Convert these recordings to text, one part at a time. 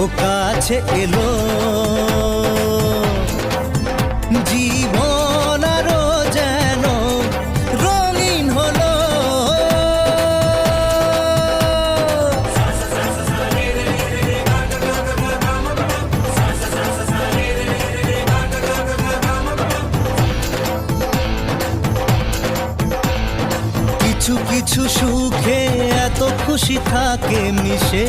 ও কাছে এলো। যেন রঙিন হলো। কিছু কিছু সুখে এত খুশি থাকে মিশে।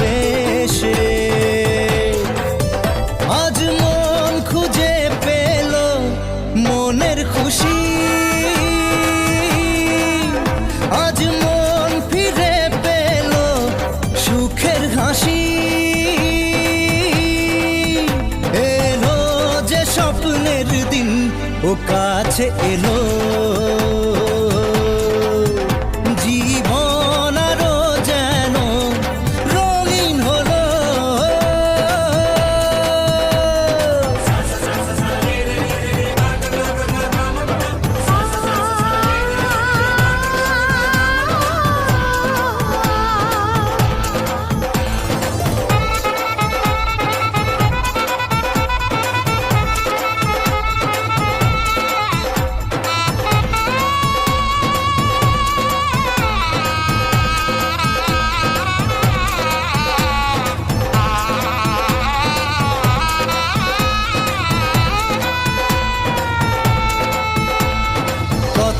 ও কাছে এলো।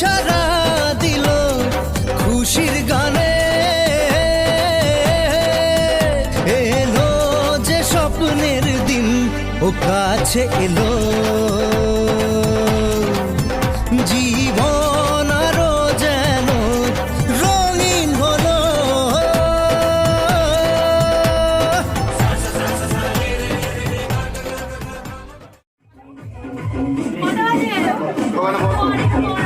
সারা দিল খুশির গানে। এলো যে স্বপ্নের দিন ও কাছে এলো। জীবন আরও যেন রঙিন হলো। আমায়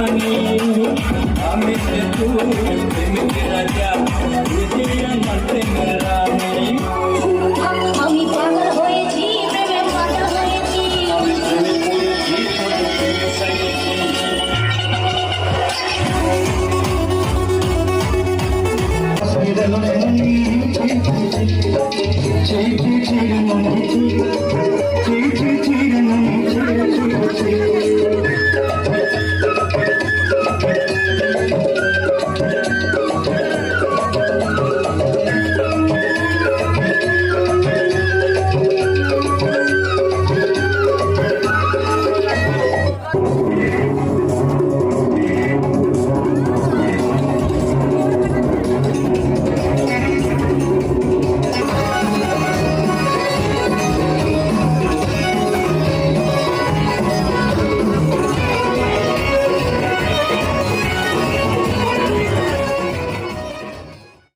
জানি আমি সে তুই প্রেমিক রাজা আমার